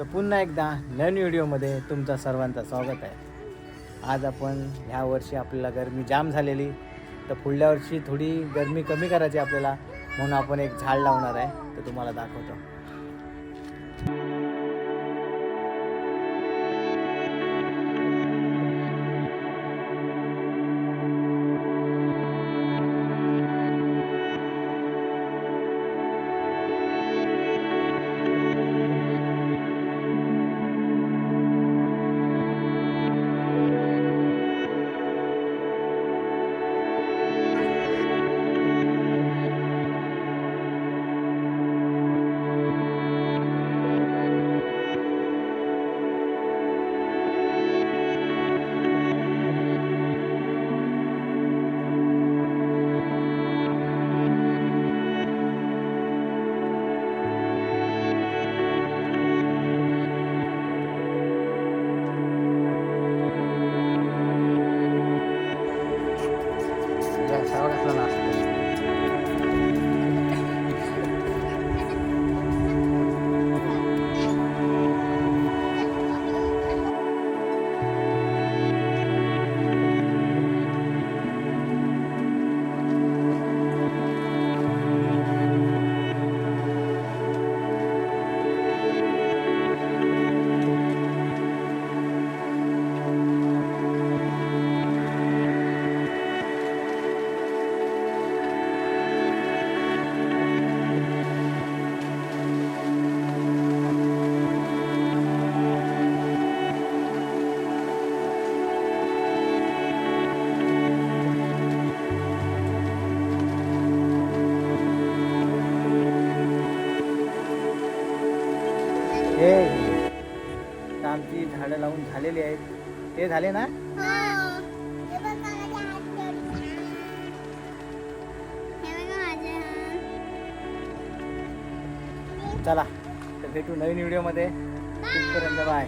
तर पुन्हा एकदा नवीन व्हिडिओमध्ये तुमचं सर्वांचं स्वागत आहे. आज आपण ह्या वर्षी आपल्याला गरमी जाम झालेली. तर पुढल्या वर्षी थोडी गरमी कमी करायची आपल्याला म्हणून आपण एक झाड लावणार आहे तर तुम्हाला दाखवतो. ahora, es la हे. तर आमची झाडं लावून झालेली आहेत. ते झाले ना? चला तर भेटू नवीन व्हिडिओमध्ये. तिथपर्यंत बाय.